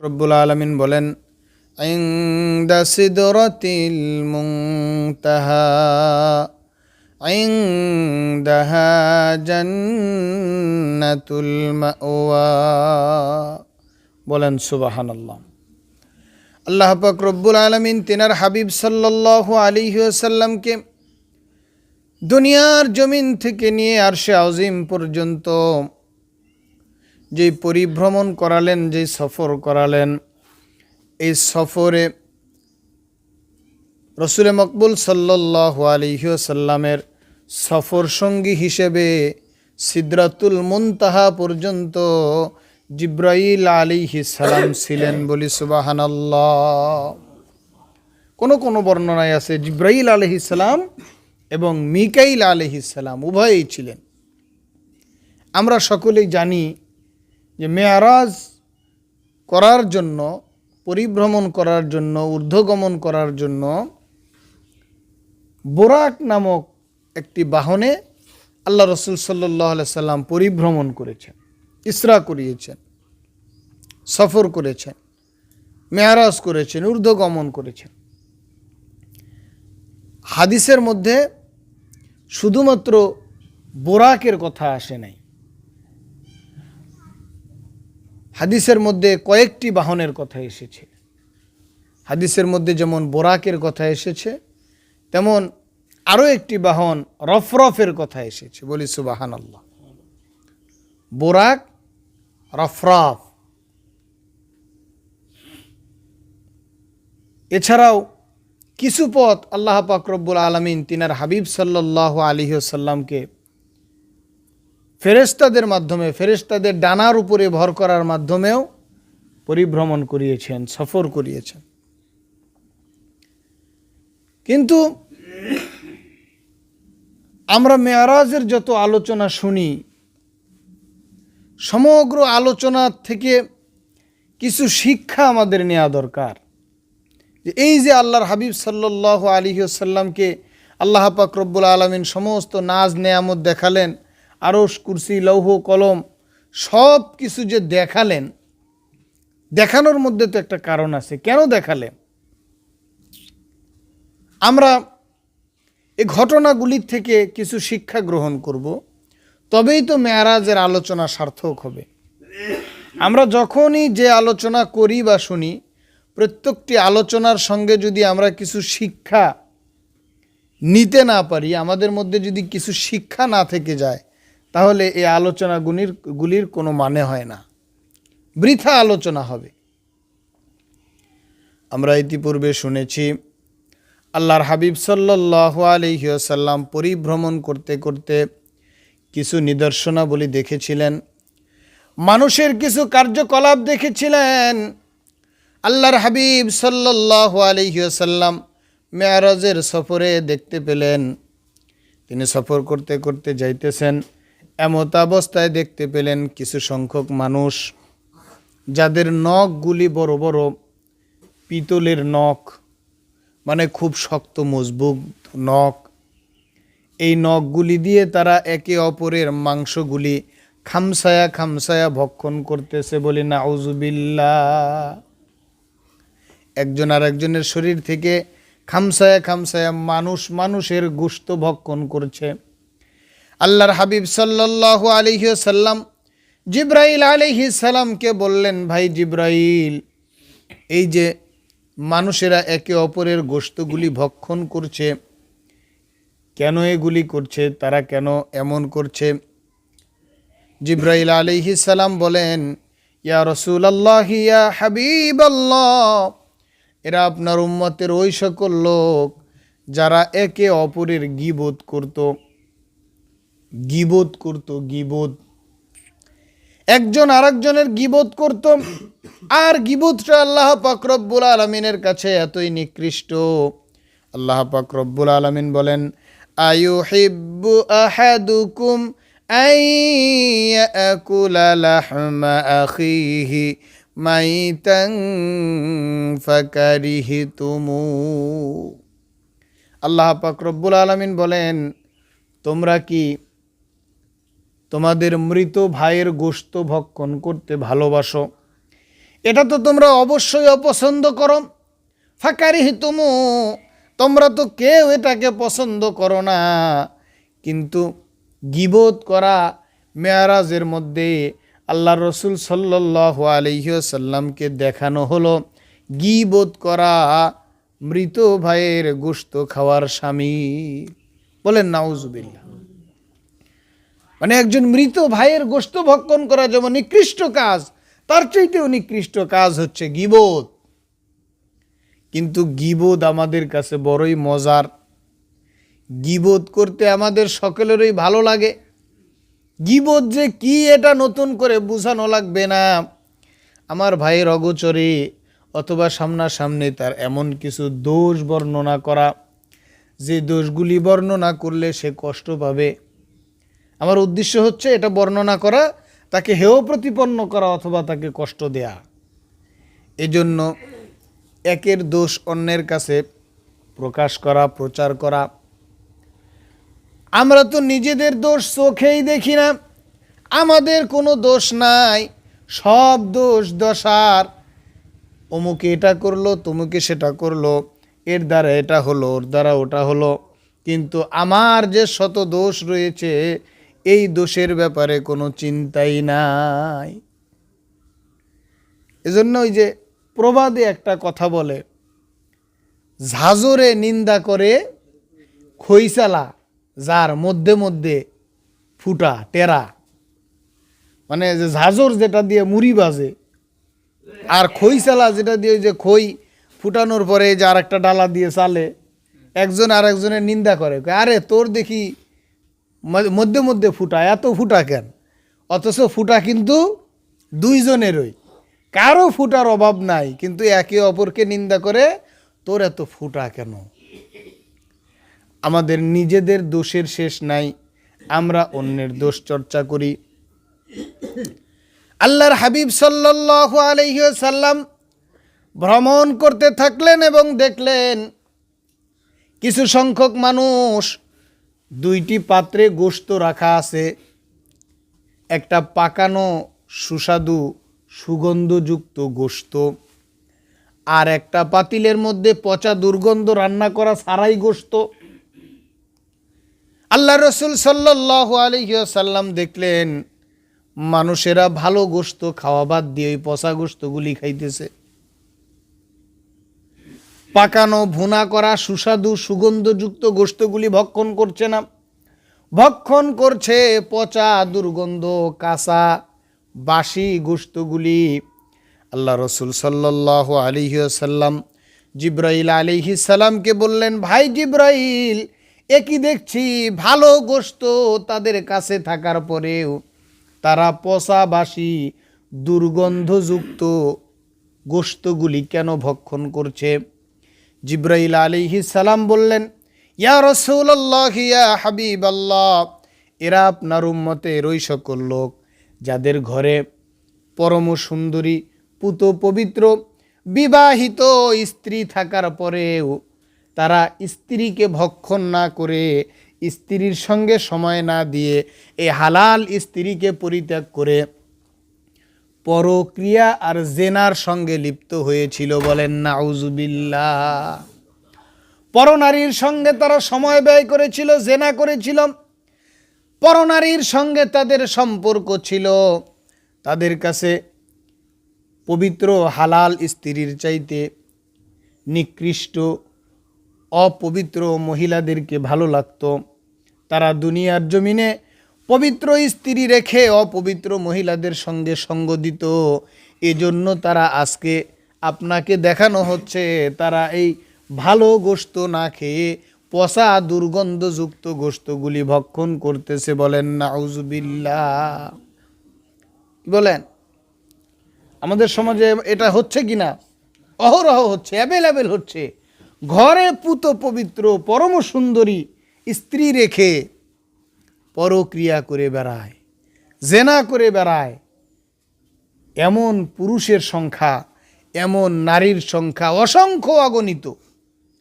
রব্বুল আলমিন বলেন عند سدرة المنتهى عندها جنة المأوى বলেন সুবাহান আল্লাহ আল্লাহ পাক রব্বুল আলমিন তিনার হাবিব সাল্লাল্লাহু আলাইহি ওয়াসাল্লামকে দুনিয়ার জমিন থেকে নিয়ে আরশে আজিম পর্যন্ত যে পরিভ্রমণ করালেন, যে সফর করালেন, এই সফরে রসুলে মকবুল সাল্লাহ আলিহাসাল্লামের সফর সঙ্গী হিসেবে সিদ্রাতুল মুনতাহা পর্যন্ত জিব্রাইল আলিহি সালাম ছিলেন বলি সুবাহানাল্লাহ। কোনো কোনো বর্ণনায় আছে, জিব্রাইল আলহিসাল্লাম এবং মিকাইল আলহিসাল্লাম উভয়েই ছিলেন। আমরা সকলেই জানি যে মেয়ারাজ করার জন্য, পরিভ্রমণ করার জন্য, ঊর্ধ্বগমন করার জন্য বোরাক নামক একটি বাহনে আল্লাহ রসুল সাল্লাহ সাল্লাম পরিভ্রমণ করেছেন, ইসরা করিয়েছেন, সফর করেছেন, মেয়ারাজ করেছেন, ঊর্ধ্বগমন করেছেন। হাদিসের মধ্যে শুধুমাত্র বোরাকের কথা আসে নাই। হাদিসের মধ্যে কয়েকটি বাহনের কথা এসেছে। হাদিসের মধ্যে যেমন বোরাকের কথা এসেছে, তেমন আরও একটি বাহন রফরফের কথা এসেছে। বলি সুবাহান আল্লাহ বোরাক, রফরফ। এছাড়াও কিছু পথ আল্লাহ পাক রব্বুল আলমিন তিনার হাবিব সাল্লাহ আলিহাসাল্লামকে ফেরেস্তাদের মাধ্যমে ফেরেস্তাদের ডানার উপরে ভর করার মাধ্যমেও পরিভ্রমণ করিয়েছেন, সফর করিয়েছেন। কিন্তু আমরা মেয়ারাজের যত আলোচনা শুনি, সমগ্র আলোচনা থেকে কিছু শিক্ষা আমাদের নেওয়া দরকার। যে এই যে আল্লাহর হাবিব সাল্লাহ আলিহাসাল্লামকে আল্লাহ পাক রব্বুল আলমিন সমস্ত নাজ নেয়ামত দেখালেন আরস কুরসি, লৌহ, কলম সব কিছু যে দেখালেন, দেখানোর মধ্যে তো একটা কারণ আছে। কেন দেখালেন? আমরা এই ঘটনাগুলির থেকে কিছু শিক্ষা গ্রহণ করব, তবেই তো মেয়ারাজের আলোচনা সার্থক হবে। আমরা যখনই যে আলোচনা করি বা শুনি, প্রত্যেকটি আলোচনার সঙ্গে যদি আমরা কিছু শিক্ষা নিতে না পারি, আমাদের মধ্যে যদি কিছু শিক্ষা না থেকে যায় তাহলে এই আলোচনাগুলির গুলির কোনো মানে হয় না। বৃথা আলোচনা হবে। আমরা ইতিপূর্বে শুনেছি, আল্লাহর হাবিব সাল্লাহ আলহিসাল্লাম পরিভ্রমণ করতে করতে কিছু নিদর্শনাবলী দেখেছিলেন। মানুষের কিছু কার্যকলাপ দেখেছিলেন। আল্লাহর হাবিব সাল্লাহ আলহিসাল্লাম মেয়ারাজের সফরে দেখতে পেলেন। তিনি সফর করতে করতে যাইতেছেন। এমত অবস্থায় দেখতে পেলেন কিছু সংখ্যক মানুষ, যাদের নখগুলি বড় বড়, পিতলের নখ মানে খুব শক্ত, মজবুত নখ। এই নখগুলি দিয়ে তারা একে অপরের মাংসগুলি খামসায়া খামসায়া ভক্ষণ করতেছে বলি না আউজুবিল্লা একজন আর একজনের শরীর থেকে খামসায়া খামসায়া মানুষ মানুষের গুস্ত ভক্ষণ করছে। আল্লাহর হাবিব সাল্লাহ আলহি সাল্লাম জিব্রাইল আলহি সালামকে বললেন, ভাই জিব্রাইল, এই যে মানুষেরা একে অপরের গোস্তগুলি ভক্ষণ করছে, কেন এগুলি করছে, তারা কেন এমন করছে? জিব্রাইল আলহি সালাম বলেন, ইয়া রসুল আল্লাহ ইয়া হাবিব আল্লাহ এরা আপনার উম্মতের ওই সকল লোক যারা একে অপরের গিবোধ করতো। গিবোধ করত, গিবোধ। একজন আরেকজনের গিবোধ করত, আর গিবোধটা আল্লাহ পাকরব্বুল আলমিনের কাছে এতই নিকৃষ্ট। আল্লাহ পাকরব্বুল আলমিন বলেন আয়ু হিব্বু আহাদুকুম আল্লাহ পাকরব্বুল আলমিন বলেন, তোমরা কি তোমাদের মৃত ভাইয়ের গোস্ত ভক্ষণ করতে ভালোবাসো। এটা তো তোমরা অবশ্যই অপছন্দ করো। ফাঁকারি তুমু, তোমরা তো কেউ এটাকে পছন্দ করো না। কিন্তু গিবোধ করা মেয়ারাজের মধ্যে আল্লাহ রসুল সাল্লাহ আলহিসাল্লামকে দেখানো হলো গিবোধ করা মৃত ভাইয়ের গোস্ত খাওয়ার স্বামী। বলেন নাউজুবিল্লা মানে একজন মৃত ভাইয়ের গোস্ত ভক্ষণ করা যেমন নিকৃষ্ট কাজ, তার চাইতেও নিকৃষ্ট কাজ হচ্ছে গিবোধ কিন্তু গিবোধ আমাদের কাছে বড়ই মজার। গিবোধ করতে আমাদের সকলেরই ভালো লাগে। গিবোধ যে কি এটা নতুন করে বোঝানো লাগবে না। আমার ভাইয়ের অগোচরে অথবা সামনাসামনি তার এমন কিছু দোষ বর্ণনা করা। যে দোষগুলি বর্ণনা করলে সে কষ্ট পাবে। আমার উদ্দেশ্য হচ্ছে এটা বর্ণনা করা, তাকে হেয় প্রতিপন্ন করা অথবা তাকে কষ্ট দেয়া। এজন্য একের দোষ অন্যের কাছে প্রকাশ করা, প্রচার করা। আমরা তো নিজেদের দোষ চোখেই দেখি না, আমাদের কোনো দোষ নাই, সব দোষ দশার। অমুকে এটা করল, তমুকে সেটা করল, এর দ্বারা এটা হলো, ওর দ্বারা ওটা হলো। কিন্তু আমার যে শত দোষ রয়েছে এই দোষের ব্যাপারে কোনো চিন্তাই নাই। এজন্য ওই যে প্রবাদে একটা কথা বলে, ঝাঁঝরে নিন্দা করে খইসালা যার মধ্যে মধ্যে ফুটা, টেরা। মানে যে ঝাঁঝর যেটা দিয়ে মুড়ি বাজে, আর খইসালা যেটা দিয়ে যে খই ফুটানোর পরে যে আর একটা ডালা দিয়ে চালে, একজন আর একজনের নিন্দা করে। আরে তোর দেখি মধ্যে মধ্যে ফুটা এত ফুটা কেন? অথচ ফুটা কিন্তু দুইজনেরই। কারও ফুটার অভাব নাই, কিন্তু একে অপরকে নিন্দা করে, তোর এত ফুটা কেন? আমাদের নিজেদের দোষের শেষ নাই, আমরা অন্যের দোষ চর্চা করি। আল্লাহর হাবিব সাল্লাল্লাহু আলাইহি সাল্লাম ভ্রমণ করতে থাকলেন এবং দেখলেন, কিছু সংখ্যক মানুষ দুইটি পাত্রে গোশত রাখা আছে। একটা পাকানো সুস্বাদু সুগন্ধযুক্ত গোশত আর একটা পাতিলের মধ্যে পচা দুর্গন্ধ রান্না করা সারাই গোশত। আল্লাহ রসুল সাল্লাহ আলহিসাল্লাম দেখলেন, মানুষেরা ভালো গোশত খাওয়া বাদ দিয়ে ওই পচা গোশতগুলি খাইতেছে। পাকানো, ভুনা করা, সুস্বাদু, সুগন্ধযুক্ত গোশতগুলি ভক্ষণ করছে না। ভক্ষণ করছে পচা, দুর্গন্ধ, কাঁচা, বাসি গোশতগুলি। আল্লাহ রসুল সাল্লাহ আলিহাসাল্লাম জিব্রাইল আলিহি সালামকে বললেন, ভাই জিব্রাইল একই দেখছি? ভালো গোশত তাদের কাছে থাকার পরেও তারা পচা, বাসি, দুর্গন্ধযুক্ত গোশতগুলি কেন ভক্ষণ করছে? জিব্রাইল আলিহি সালাম বললেন, ইয়া রসুল্লাহ ইয়া হাবিব আল্লাহ এরা আপনার উম্মতের ওই সকল লোক যাদের ঘরে পরম সুন্দরী, পুত পবিত্র, বিবাহিত স্ত্রী থাকার পরেও তারা স্ত্রীকে ভক্ষণ না করে স্ত্রীর সঙ্গে সময় না দিয়ে এই হালাল স্ত্রীকে পরিত্যাগ করে পরক্রিয়া আর জেনার সঙ্গে লিপ্ত হয়েছিল বলেন, নাউজুবিল্লাহ। পরনারীর সঙ্গে তারা সময় ব্যয় করেছিল, জেনা করেছিল। পরনারীর সঙ্গে তাদের সম্পর্ক ছিল। তাদের কাছে পবিত্র হালাল স্ত্রীর চাইতে নিকৃষ্ট, অপবিত্র মহিলাদেরকে ভালো লাগতো। তারা দুনিয়ার জমিনে পবিত্র স্ত্রী রেখে অপবিত্র মহিলাদের সঙ্গে সঙ্গ দিত। এজন্য তারা আজকে আপনাকে দেখানো হচ্ছে, তারা এই ভালো গোস্ত না খেয়ে পচা দুর্গন্ধযুক্ত গোস্তগুলি ভক্ষণ করতেছে বলেন, নাউজুবিল্লাহ। কি বলেন, আমাদের সমাজে এটা হচ্ছে কি না অহরহ হচ্ছে, অ্যাভেলেবেল হচ্ছে। ঘরে পুত পবিত্র, পরম সুন্দরী স্ত্রী রেখে পরক্রিয়া করে বেড়ায়, জেনা করে বেড়ায়। এমন পুরুষের সংখ্যা, এমন নারীর সংখ্যা অসংখ্য অগণিত।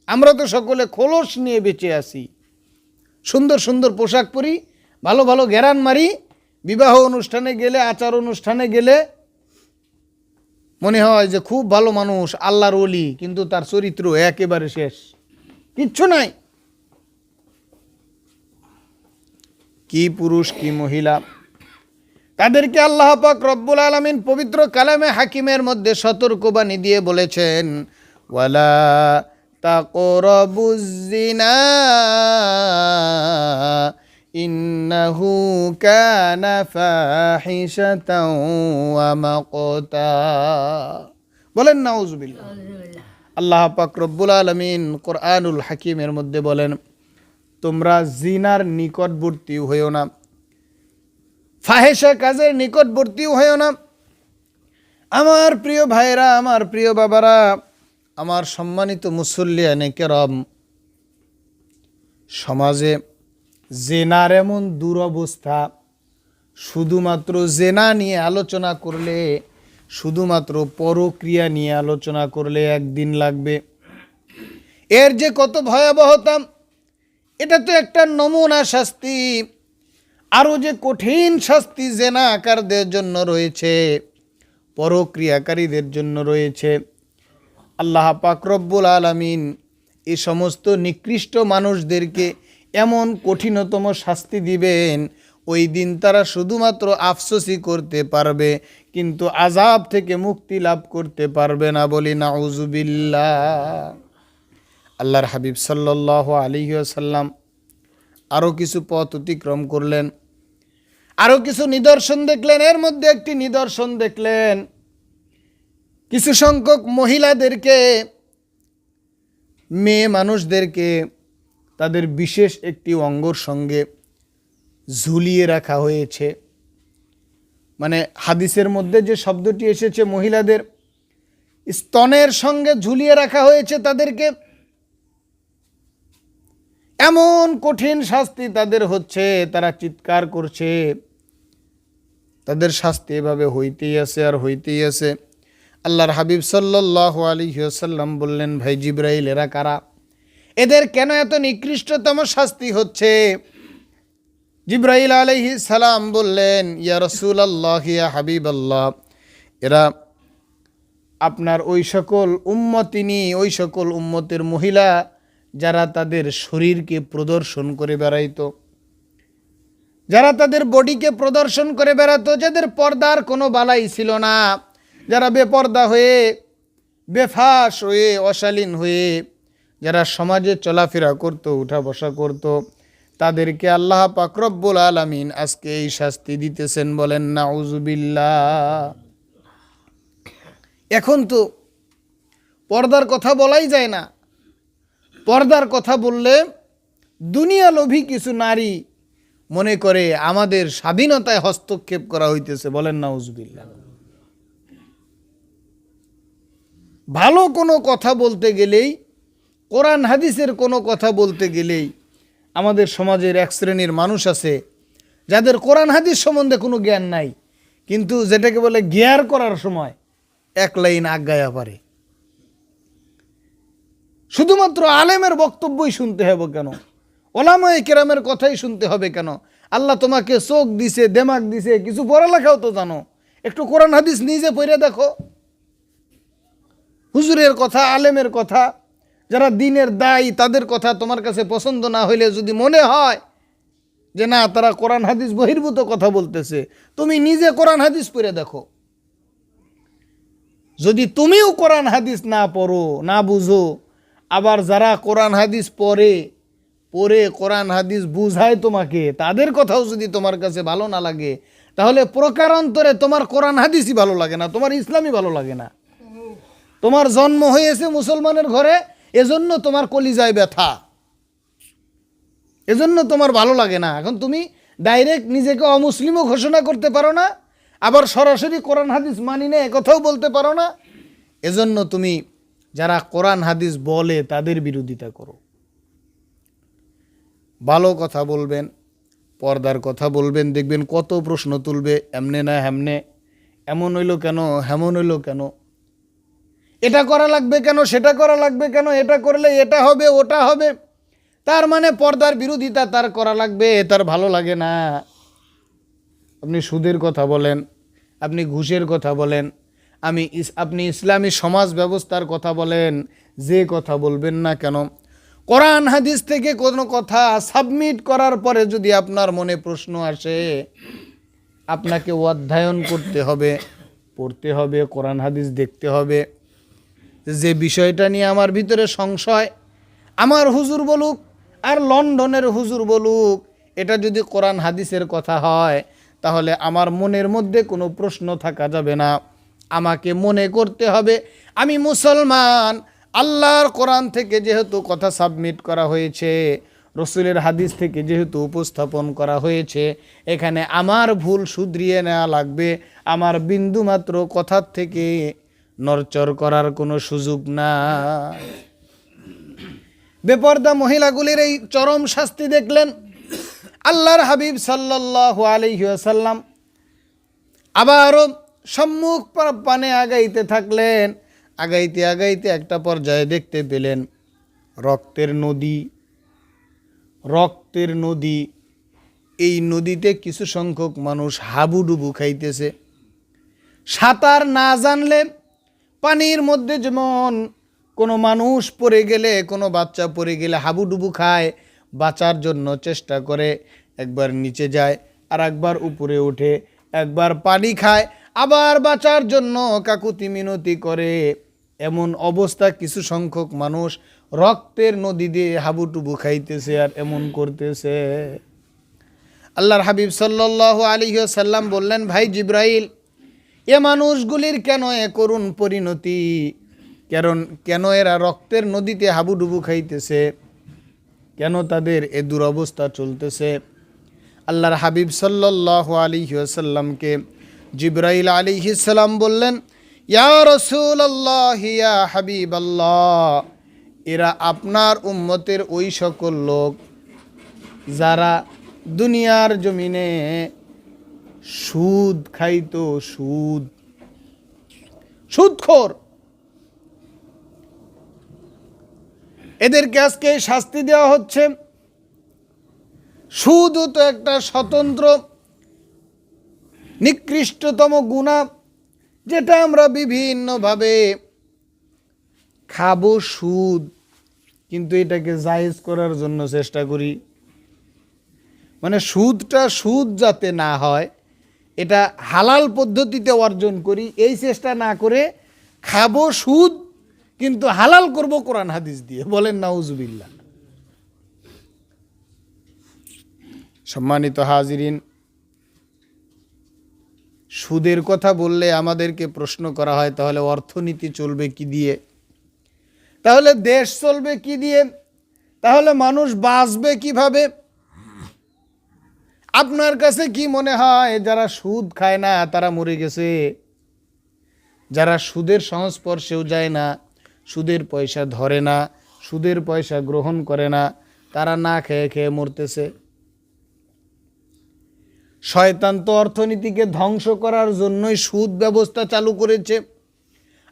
আমরা তো সকলে খোলস নিয়ে বেঁচে আছি। সুন্দর সুন্দর পোশাক পরি, ভালো ভালো গ্যারান মারি, বিবাহ অনুষ্ঠানে গেলে, আচার অনুষ্ঠানে গেলে। মনে হয় যে খুব ভালো মানুষ, আল্লাহর অলি কিন্তু তার চরিত্র একেবারে শেষ। কিচ্ছু নাই। কি পুরুষ, কি মহিলা? তাদেরকে আল্লাহ পাক রব্বুল আলমিন পবিত্র কালামে হাকিমের মধ্যে সতর্কবাণী দিয়ে বলেছেন, ওয়ালা ইন্নাহু বলেন নাউজুবিল্লাহ আল্লাহ পাক রব্বুল আলমিন কোরআনুল হাকিমের মধ্যে বলেন তোমরা জিনার নিকটবর্তী হইও না। ফাহেসা কাজের নিকটবর্তীও হইও না। আমার প্রিয় ভাইরা আমার প্রিয় বাবারা, আমার সম্মানিত মুসল্লিয়ানে কেরম সমাজে জেনার এমন দুরবস্থা, শুধুমাত্র জেনা নিয়ে আলোচনা করলে, শুধুমাত্র পরক্রিয়া নিয়ে আলোচনা করলে একদিন লাগবে। এর যে কত ভয়াবহতা এটা তো একটা নমুনা শাস্তি। আরও যে কঠিন শাস্তি জেনা আকারদের জন্য রয়েছে, পরক্রিয়াকারীদের জন্য রয়েছে। আল্লাহ পাক রব্বুল আলমিন এ সমস্ত নিকৃষ্ট মানুষদেরকে এমন কঠিনতম শাস্তি দিবেন, ওই দিন তারা শুধুমাত্র আফসোসই করতে পারবে, কিন্তু আজাব থেকে মুক্তি লাভ করতে পারবে না বলি নাউজুবিল্লাহ আল্লাহর হাবিব সাল্লাহ আলিহাসাল্লাম আরও কিছু পথ অতিক্রম করলেন, আরও কিছু নিদর্শন দেখলেন, এর মধ্যে একটি নিদর্শন দেখলেন। কিছু সংখ্যক মহিলাদেরকে, মেয়ে মানুষদেরকে তাদের বিশেষ একটি অঙ্গর সঙ্গে ঝুলিয়ে রাখা হয়েছে। মানে হাদিসের মধ্যে যে শব্দটি এসেছে, মহিলাদের স্তনের সঙ্গে ঝুলিয়ে রাখা হয়েছে তাদেরকে এমন কঠিন শাস্তি তাদের হচ্ছে, তারা চিৎকার করছে। তাদের শাস্তি এভাবে হইতেই আছে আর হইতেই আছে। আল্লাহর হাবিব সাল্লাহ আলী বললেন, ভাই জিব্রাইল, এরা কারা? এদের কেন এত নিকৃষ্টতম শাস্তি হচ্ছে? জিব্রাইল আলহি সালাম বললেন, ইয়া রসুল আল্লাহ ইয়া হাবিব আল্লাহ এরা আপনার ওই সকল উম্মতিনী, ওই সকল উম্মতের মহিলা যারা তাদের শরীরকে প্রদর্শন করে বেড়াইতো, যারা তাদের বডিকে প্রদর্শন করে বেড়াতো, যাদের পর্দার কোনো বালাই ছিল না, যারা বেপর্দা হয়ে, বেফাস হয়ে, অশালীন হয়ে, যারা সমাজে চলাফেরা করত উঠা বসা করত, তাদেরকে আল্লাহ পাকরব্বুল আলমিন আজকে এই শাস্তি দিতেছেন বলেন না উজুবিল্লা এখন তো পর্দার কথা বলাই যায় না। পর্দার কথা বললে দুনিয়া লোভী কিছু নারী মনে করে আমাদের স্বাধীনতায় হস্তক্ষেপ করা হইতেছে, বলেন না উজবিল্লা ভালো কোনো কথা বলতে গেলেই, কোরআন হাদিসের কোনো কথা বলতে গেলেই আমাদের সমাজের এক শ্রেণির মানুষ আছে, যাদের কোরআন হাদিস সম্বন্ধে কোনো জ্ঞান নাই, কিন্তু যেটাকে বলে জ্ঞার করার সময় এক লাইন আজ্ঞায়া পারে। শুধুমাত্র আলেমের বক্তব্যই শুনতে হবে কেন? ওলামায় কেরামের কথাই শুনতে হবে কেন? আল্লাহ তোমাকে চোখ দিছে দেমাগ দিছে, কিছু পড়ালেখাও তো জানো। একটু কোরআন হাদিস নিজে পড়ে দেখো। হুজুরের কথা, আলেমের কথা, যারা দিনের দায়ী, তাদের কথা তোমার কাছে পছন্দ না হইলে যদি মনে হয় যে না, তারা কোরআন হাদিস বহির্ভূত কথা বলতেছে, তুমি নিজে কোরআন হাদিস পড়ে দেখো। যদি তুমিও কোরআন হাদিস না পড়ো, না বুঝো আবার যারা কোরআন হাদিস পড়ে পড়ে কোরআন হাদিস বুঝায় তোমাকে, তাদের কথাও যদি তোমার কাছে ভালো না লাগে, তাহলে প্রকারান্তরে তোমার কোরআন হাদিসই ভালো লাগে না, তোমার ইসলামই ভালো লাগে না। তোমার জন্ম হয়েছে মুসলমানের ঘরে, এজন্য তোমার কলিজায় ব্যথা। এজন্য তোমার ভালো লাগে না। এখন তুমি ডাইরেক্ট নিজেকে অমুসলিমও ঘোষণা করতে পারো না, আবার সরাসরি কোরআন হাদিস মানি না কথাও বলতে পারো না। এজন্য তুমি যারা কোরআন, হাদিস বলে তাদের বিরোধিতা করো। ভালো কথা বলবেন, পর্দার কথা বলবেন, দেখবেন কত প্রশ্ন তুলবে, এমনে না হেমনে, এমন হইল কেন, হেমন হইল কেন? এটা করা লাগবে কেন, সেটা করা লাগবে কেন, এটা করলে এটা হবে, ওটা হবে। তার মানে পর্দার বিরোধিতা তার করা লাগবে, তার ভালো লাগে না। আপনি সুদের কথা বলেন, আপনি ঘুষের কথা বলেন আমি আপনি ইসলামী সমাজ ব্যবস্থার কথা বলেন, যে কথা বলবেন না কেন? কোরআন হাদিস থেকে কোনো কথা সাবমিট করার পরে যদি আপনার মনে প্রশ্ন আসে, আপনাকে অধ্যয়ন করতে হবে, পড়তে হবে, কোরআন হাদিস দেখতে হবে। যে বিষয়টা নিয়ে আমার ভিতরে সংশয়, আমার হুজুর বলুক আর লন্ডনের হুজুর বলুক, এটা যদি কোরআন হাদিসের কথা হয়, তাহলে আমার মনের মধ্যে কোনো প্রশ্ন থাকা যাবে না। আমাকে মনে করতে হবে। আমি মুসলমান। আল্লাহর কোরআন থেকে যেহেতু কথা সাবমিট করা হয়েছে, রসুলের হাদিস থেকে যেহেতু উপস্থাপন করা হয়েছে, এখানে আমার ভুল শুধরিয়ে নেওয়া লাগবে। আমার বিন্দুমাত্র কথার থেকে নরচর করার কোনো সুযোগ না বেপর্দা মহিলাগুলির এই চরম শাস্তি দেখলেন। আল্লাহর হাবিব সাল্লাল্লাহু আলাইহি ওয়াসাল্লাম। আবারও সম্মুখ পানে আগাইতে থাকলেন। আগাইতে আগাইতে একটা পর্যায়ে দেখতে পেলেন রক্তের নদী। রক্তের নদী। এই নদীতে কিছু সংখ্যক মানুষ হাবুডুবু খাইতেছে। সাঁতার না জানলে পানির মধ্যে যেমন কোনো মানুষ পড়ে গেলে, কোনো বাচ্চা পড়ে গেলে হাবুডুবু খায়, বাঁচার জন্য চেষ্টা করে, একবার নিচে যায় আর একবার উপরে ওঠে, একবার পানি খায় আবার বাঁচার জন্য কাকুতি মিনতি করে। এমন অবস্থা কিছু সংখ্যক মানুষ রক্তের নদী দিয়ে হাবুডুবু খাইতেছে আর এমন করতেছে। আল্লাহর হাবিব সাল্লাল্লাহু আলাইহি সাল্লাম বললেন, ভাই জিব্রাইল, এ মানুষগুলির কেন এ করুণ পরিণতি? কারণ, কেন এরা রক্তের নদীতে হাবুডুবু খাইতেছে? কেন তাদের এ দুরবস্থা চলতেছে? আল্লাহর হাবিব সাল্লাল্লাহু আলাইহি সাল্লামকে জিব্রাইল আলী সালাম বললেন, ইয়া রসুল রাসূলুল্লাহ, ইয়া হাবিবাল্লাহ, এরা আপনার উম্মতের ওই সকল লোক যারা দুনিয়ার জমিনে সুদ খাইতো, সুদ, সুদখোর। এদেরকে আজকে শাস্তি দেওয়া হচ্ছে। সুদও তো একটা স্বতন্ত্র নিকৃষ্টতম গুণা যেটা আমরা বিভিন্নভাবে খাব সুদ, কিন্তু এটাকে জায়েজ করার জন্য চেষ্টা করি। মানে সুদটা সুদ যাতে না হয়, এটা হালাল পদ্ধতিতে অর্জন করি, এই চেষ্টা না করে খাব সুদ, কিন্তু হালাল করব কোরআন হাদিস দিয়ে। বলেন নাউজুবিল্লা সম্মানিত হাজিরিন সুদের কথা বললে আমাদেরকে প্রশ্ন করা হয়, তাহলে অর্থনীতি চলবে কি দিয়ে? তাহলে দেশ চলবে কি দিয়ে? তাহলে মানুষ বাঁচবে কীভাবে? আপনার কাছে কি মনে হয়, যারা সুদ খায় না, তারা মরে গেছে? যারা সুদের সংস্পর্শেও যায় না, সুদের পয়সা ধরে না, সুদের পয়সা গ্রহণ করে না, তারা না খেয়ে খেয়ে মরতেছে। শয়তান তো অর্থনীতিকে ধ্বংস করার জন্যই সুদ ব্যবস্থা চালু করেছে।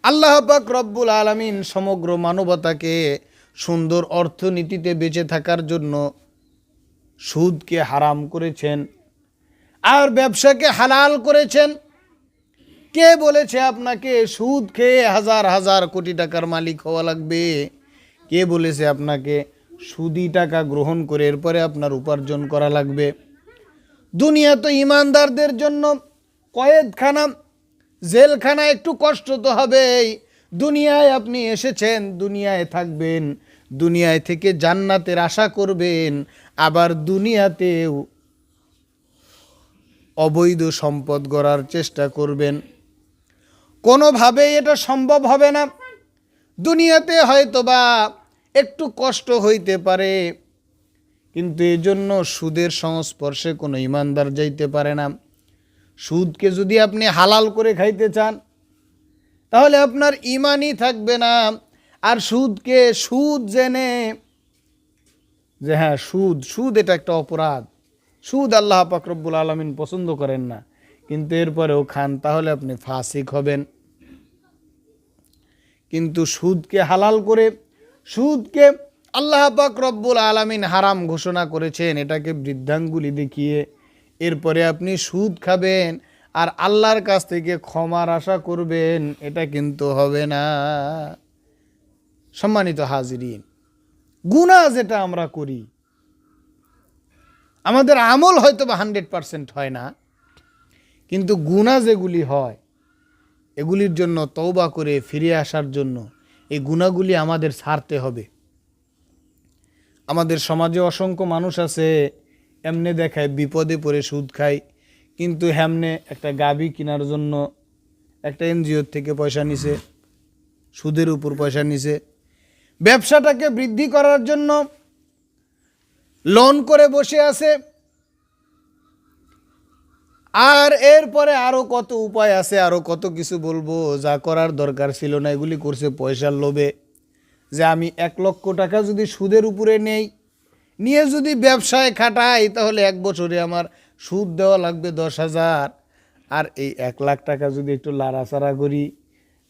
আল্লাহ পাক রব্বুল আলামিন সমগ্র মানবতাকে সুন্দর অর্থনীতিতে বেঁচে থাকার জন্য সুদকে হারাম করেছেন আর ব্যবসাকে হালাল করেছেন। কে বলেছে আপনাকে সুদ খেয়ে হাজার হাজার কোটি টাকার মালিক হওয়া লাগবে? কে বলেছে আপনাকে সুদি টাকা গ্রহণ করে এরপরে আপনার উপার্জন করা লাগবে? দুনিয়া তো ইমানদারদের জন্য কয়েদখানা, জেলখানা একটু কষ্ট তো হবেই। দুনিয়ায় আপনি এসেছেন, দুনিয়ায় থাকবেন, দুনিয়ায় থেকে জান্নাতের আশা করবেন, আবার দুনিয়াতেও অবৈধ সম্পদ গড়ার চেষ্টা করবেন। কোনোভাবেই এটা সম্ভব হবে না। দুনিয়াতে হয়তো বা একটু কষ্ট হইতে পারে কিন্তু এজন্য সুদের সংস্পর্শে কোনো ইমানদার যাইতে পারে না। সুদকে যদি আপনি হালাল করে খাইতে চান, তাহলে আপনার ইমানই থাকবে না। আর সুদকে সুদ জেনে যে হ্যাঁ সুদ সুদ এটা একটা অপরাধ। সুদ আল্লাহ পাকরব্বুল আলমিন পছন্দ করেন না। কিন্তু এরপরেও খান, তাহলে আপনি ফাসিক হবেন। কিন্তু সুদকে হালাল করে, সুদকে আল্লাহ পাক রব্বুল আলামিন হারাম ঘোষণা করেছেন, এটাকে বৃদ্ধাঙ্গুলি দেখিয়ে এরপরে আপনি সুদ খাবেন আর আল্লাহর কাছ থেকে ক্ষমার আশা করবেন, এটা কিন্তু হবে না। সম্মানিত হাজিরিন গুণা যেটা আমরা করি, আমাদের আমল হয়তো বা হান্ড্রেড পারসেন্ট হয় না, কিন্তু গুণা যেগুলি হয়, এগুলির জন্য তওবা করে ফিরে আসার জন্য এই গুণাগুলি আমাদের ছাড়তে হবে। আমাদের সমাজে অসংখ্য মানুষ আছে, এমনে দেখায় বিপদে পড়ে সুদ খায়, কিন্তু হেমনে একটা গাবি কেনার জন্য একটা এনজিওর থেকে পয়সা নিছে, সুদের উপর পয়সা নিছে। ব্যবসাটাকে বৃদ্ধি করার জন্য লোন করে বসে আছে। আর এরপরে আরও কত উপায় আছে আরও কত কিছু বলব, যা করার দরকার ছিল না, এগুলি করছে পয়সার লোভে। যে আমি এক লক্ষ টাকা যদি সুদের উপরে নেই, নিয়ে যদি ব্যবসায় খাটাই, তাহলে এক বছরে আমার সুদ দেওয়া লাগবে দশ হাজার। আর এই এক লাখ টাকা যদি একটু লাড়াচাড়া করি,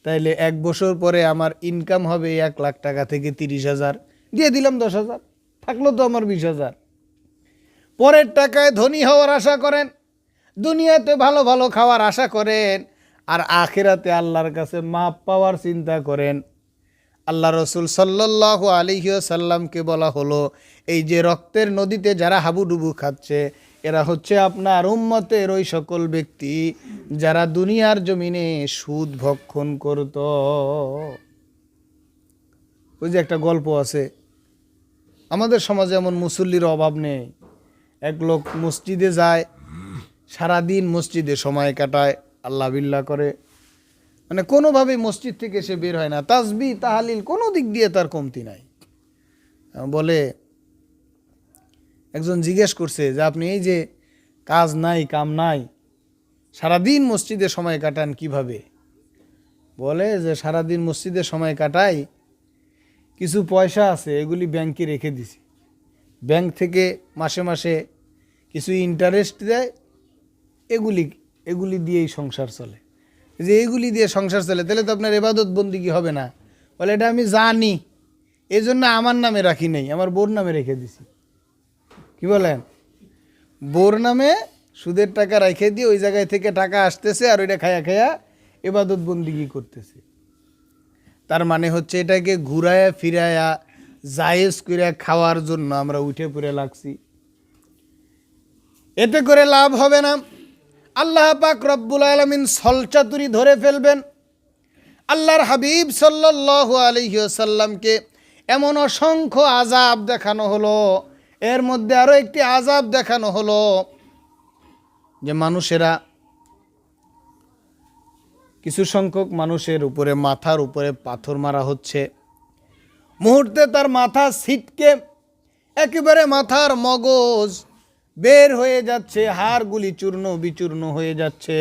তাইলে এক বছর পরে আমার ইনকাম হবে এক লাখ টাকা থেকে তিরিশ হাজার। দিয়ে দিলাম দশ হাজার, থাকল তো আমার বিশ হাজার। পরের টাকায় ধনী হওয়ার আশা করেন, দুনিয়াতে ভালো ভালো খাওয়ার আশা করেন, আর আখেরাতে আল্লাহর কাছে মাপ পাওয়ার চিন্তা করেন। আল্লাহ রসুল সাল্লাহ আলিহাসাল্লামকে বলা হলো, এই যে রক্তের নদীতে যারা হাবুডুবু খাচ্ছে, এরা হচ্ছে আপনার উম্মতের ওই সকল ব্যক্তি যারা দুনিয়ার জমিনে সুদ ভক্ষণ করত। ওই যে একটা গল্প আছে, আমাদের সমাজে এমন মুসল্লির অভাব নেই। এক লোক মসজিদে যায়, সারাদিন মসজিদে সময় কাটায়, আল্লাহ বিল্লাহ করে। মানে কোনোভাবেই মসজিদ থেকে সে বের হয় না। তাজবি তাহালিল, কোনো দিক দিয়ে তার কমতি নাই। বলে, একজন জিজ্ঞেস করছে যে, আপনি এই যে কাজ নাই, কাম নাই, সারাদিন মসজিদে সময় কাটান কীভাবে? বলে যে, সারাদিন মসজিদে সময় কাটাই, কিছু পয়সা আছে, এগুলি ব্যাংকে রেখে দিছি। ব্যাংক থেকে মাসে মাসে কিছু ইন্টারেস্ট দেয়, এগুলি এগুলি দিয়েই সংসার চলে। যে এইগুলি দিয়ে সংসার চলে, তাহলে তো আপনার এবাদত বন্দি কি হবে না? বলে, এটা আমি জানি। এই জন্য আমার নামে রাখি নেই, আমার বোর নামে রেখে দিছি। কি বলেন? বোর নামে সুদের টাকা রেখে দিয়ে ওই জায়গায় থেকে টাকা আসতেছে আর ওইটা খায়া খায়া এবাদত বন্দিগি করতেছে? তার মানে হচ্ছে এটাকে ঘুরায়া ফিরায়া, জায়েজ করে খাওয়ার জন্য আমরা উঠে পড়ে লাগছি। এতে করে লাভ হবে না। আল্লাহ পাক রব্বুল আলমিন সলচাতুরি ধরে ফেলবেন। আল্লাহর হাবিব সাল্লাহ আলহিসাল্লামকে এমন অসংখ্য আজাব দেখানো হলো। এর মধ্যে আরও একটি আজাব দেখানো হলো যে মানুষেরা কিছু সংখ্যক মানুষের উপরে মাথার উপরে পাথর মারা হচ্ছে। মুহূর্তে তার মাথা ছিটকে একেবারে মাথার মগজ বের হয়ে যাচ্ছে, হাড়গুলি চূর্ণ বিচূর্ণ হয়ে যাচ্ছে।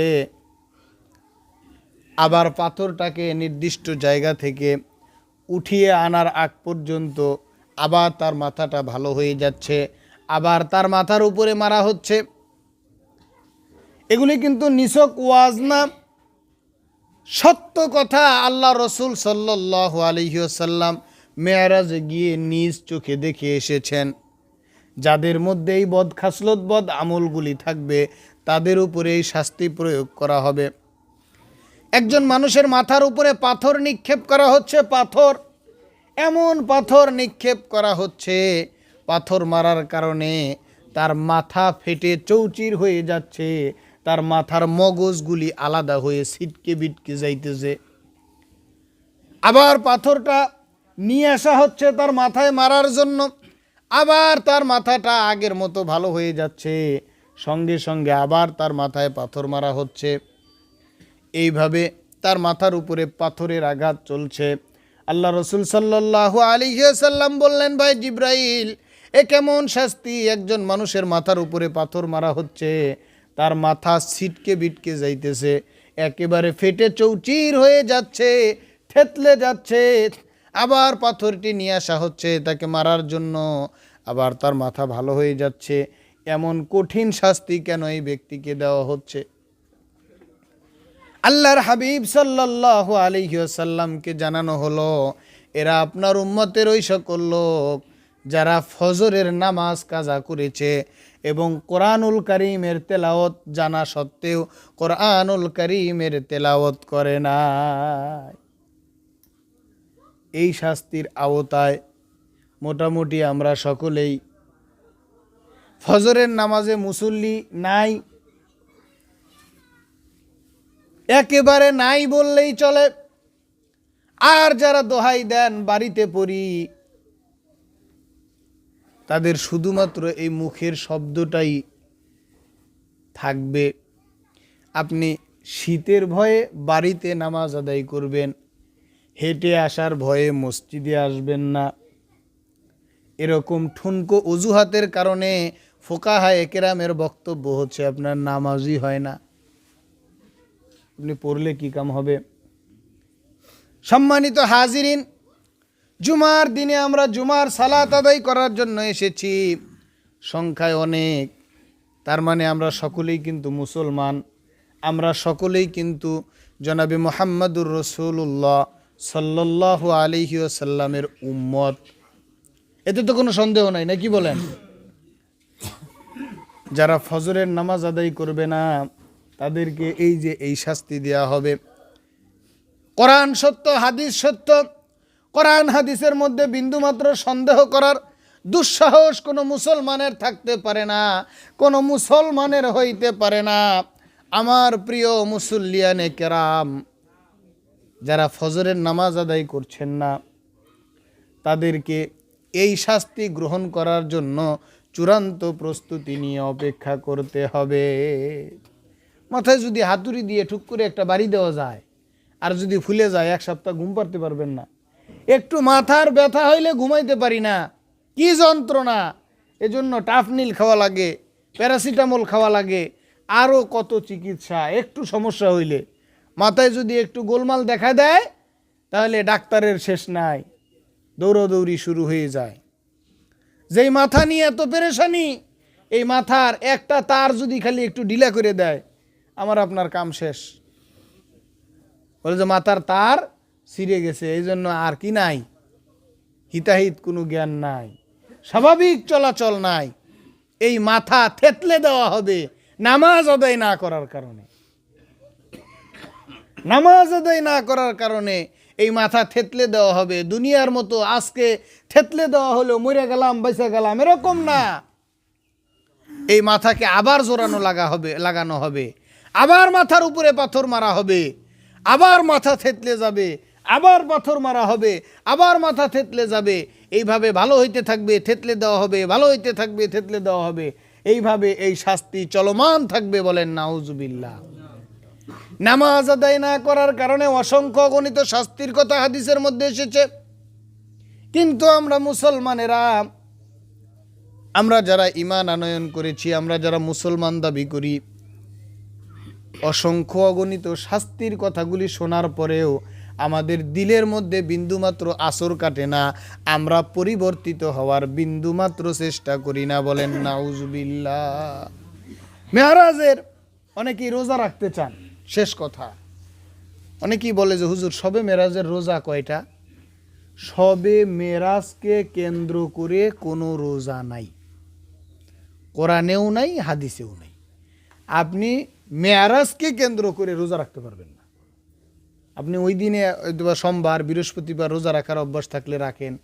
আবার পাথরটাকে নির্দিষ্ট জায়গা থেকে উঠিয়ে আনার আগ পর্যন্ত আবার তার মাথাটা ভালো হয়ে যাচ্ছে, আবার তার মাথার উপরে মারা হচ্ছে। এগুলি কিন্তু নিছক ওয়াজ না, সত্য কথা আল্লাহ রসুল সাল্লাহ আলহিউসাল্লাম মেয়ারাজে গিয়ে নিজ চোখে দেখে এসেছেন। যাদের মধ্যে এই বদ খাসলত, বদ আমলগুলি থাকবে, তাদের উপরে এই শাস্তি প্রয়োগ করা হবে। একজন মানুষের মাথার উপরে পাথর নিক্ষেপ করা হচ্ছে, পাথর। এমন পাথর নিক্ষেপ করা হচ্ছে, পাথর মারার কারণে তার মাথা ফেটে চৌচির হয়ে যাচ্ছে, তার মাথার মগজগুলি আলাদা হয়ে ছিটকে বিটকে যাইতেছে। আবার পাথরটা নিয়ে আসা হচ্ছে তার মাথায় মারার জন্য। আবার তার মাথাটা আগের মতো ভালো হয়ে যাচ্ছে। সঙ্গে সঙ্গে আবার তার মাথায় পাথর মারা হচ্ছে। এইভাবে তার মাথার উপরে পাথরের আঘাত চলছে। আল্লাহ রসুল সাল্লাহ আলী সাল্লাম বললেন, ভাই জিব্রাইল, এ কেমন শাস্তি? একজন মানুষের মাথার উপরে পাথর মারা হচ্ছে। তার মাথা ছিটকে বিটকে যাইতেছে। একেবারে ফেটে চৌচির হয়ে যাচ্ছে, থেতলে যাচ্ছে। আবার পাথরটি নিয়ে আসা হচ্ছে, তাকে মারার জন্য। আবার তার মাথা ভালো হয়ে যাচ্ছে। এমন কঠিন শাস্তি কেন এই ব্যক্তিকে দেওয়া হচ্ছে? আল্লাহর হাবিব সাল্লাহ আলিহাসাল্লামকে জানানো হলো, এরা আপনার উম্মতের ওই সকল লোক যারা ফজরের নামাজ কাজা করেছে এবং কোরআনুল করিমের তেলাওত জানা সত্ত্বেও কোরআনুল করিমের তেলাওত করে না এই শাস্তির আওতায় মোটামুটি আমরা সকলেই ফজরের নামাজে মুসল্লি নাই। একেবারে নাই বললেই চলে। আর যারা দোহাই দেন বাড়িতে পড়ি, তাদের শুধুমাত্র এই মুখের শব্দটাই থাকবে। আপনি শীতের ভয়ে বাড়িতে নামাজ আদায় করবেন। হেঁটে আসার ভয়ে মসজিদে আসবেন না। এরকম ঠুনকো অজুহাতের কারণে ফোকাহা একেরামের বক্তব্য হচ্ছে, আপনার নামাজই হয় না। আপনি পড়লে কি কাম হবে? সম্মানিত হাজিরিন, জুমার দিনে আমরা জুমার সালাত আদায় করার জন্য এসেছি। সংখ্যায় অনেক, তার মানে আমরা সকলেই কিন্তু মুসলমান। আমরা সকলেই কিন্তু জনাবি মোহাম্মদুর রসুল্লাহ সাল্লাহ আলিহি সাল্লামের উম্মত। এতে তো কোনো সন্দেহ নাই নাকি বলেন? যারা ফজরের নামাজ আদায় করবে না, তাদেরকে এই যে এই শাস্তি দেওয়া হবে। কোরআন সত্য, হাদিস সত্য, কোরআন হাদিসের মধ্যে বিন্দুমাত্র সন্দেহ করার দুঃসাহস কোনো মুসলমানের থাকতে পারে না, কোনো মুসলমানের হইতে পারে না। আমার প্রিয় মুসল্লিয়ানে কেরাম যারা ফজরের নামাজ আদায় করছেন না, তাদেরকে এই শাস্তি গ্রহণ করার জন্য চূড়ান্ত প্রস্তুতি নিয়ে অপেক্ষা করতে হবে। মাথায় যদি হাতুড়ি দিয়ে ঠুক করে একটা বাড়ি দেওয়া যায়, আর যদি ফুলে যায়, এক সপ্তাহ ঘুম পারতে পারবেন না। একটু মাথার ব্যথা হইলে ঘুমাইতে পারি না। কি যন্ত্রণা! এজন্য টাফনিল খাওয়া লাগে, প্যারাসিটামল খাওয়া লাগে, আরও কত চিকিৎসা, একটু সমস্যা হইলে। মাথায় যদি একটু গোলমাল দেখা দেয়, তাহলে ডাক্তারের শেষ নাই। দৌড়দৌড়ি শুরু হয়ে যায়। যেই মাথা নিয়ে এত পেরেশানি, এই মাথার একটা তার যদি খালি একটু ঢিলা করে দেয়, আমার আপনার কাম শেষ। বলে যে মাথার তার ছিঁড়ে গেছে, এই জন্য আর কি নাই? হিতাহিত কোনো জ্ঞান নাই। স্বাভাবিক চলাচল নাই। এই মাথা থেতলে দেওয়া হবে, নামাজ আদায় না করার কারণে। নামাজ আদায় না করার কারণে এই মাথা থেতলে দেওয়া হবে, দুনিয়ার মতো আজকে থেতলে দেওয়া হলো মরে গেলাম, বেঁচে গেলাম, এরকম না। এই মাথাকে আবার জোরানো লাগা হবে, লাগানো হবে। আবার মাথার উপরে পাথর মারা হবে, আবার মাথা থেতলে যাবে, আবার পাথর মারা হবে, আবার মাথা থেতলে যাবে। এইভাবে ভালো হইতে থাকবে, থেতলে দেওয়া হবে, ভালো হইতে থাকবে, থেতলে দেওয়া হবে। এইভাবে এই শাস্তি চলমান থাকবে বলেন নাউজুবিল্লাহ। নামাজ আদায় না করার কারণে অসংখ্য গণিত শাস্তির কথা হাদিসের মধ্যে এসেছে। কিন্তু আমরা মুসলমানেরা, আমরা যারা ইমান আনয়ন করেছি, আমরা যারা মুসলমান দাবি করি, অসংখ্য অগণিত শাস্তির কথাগুলি শোনার পরেও আমাদের দিলের মধ্যে বিন্দুমাত্র আসর কাটে না, আমরা পরিবর্তিত হওয়ার বিন্দুমাত্র চেষ্টা করি না বলেন। নাউজুবিল্লাহ। মেহারাজের অনেকেই রোজা রাখতে চান। শেষ কথা। অনেকেই বলে যে, হুজুর, সবে মেরাজের রোজা কয়টা? সবে মেরাজকে কেন্দ্র করে কোনো রোজা নাই। কোরআনেও নাই, হাদিসেও নাই। আপনি মেয়ারাজকে কেন্দ্র করে রোজা রাখতে পারবেন না। আপনি ওই দিনে সোমবার, বৃহস্পতিবার রোজা রাখার অভ্যাস থাকলে রাখেন,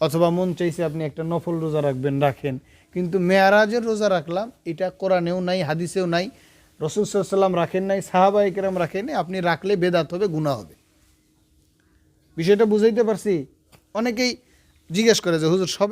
অথবা মন চাইছে আপনি একটা নফল রোজা রাখবেন, রাখেন। কিন্তু মেয়ারাজের রোজা রাখলাম, এটা কোরআনেও নাই, হাদিসেও নাই। রসুল সাল্লাম রাখেন নাই সাহাবা একরাম রাখেন নাই, আপনি রাখলে বেদাত হবে গুণা হবে। বিষয়টা বুঝাইতে পারছি? অনেকেই জিজ্ঞেস করে যে, হুজুর, সবে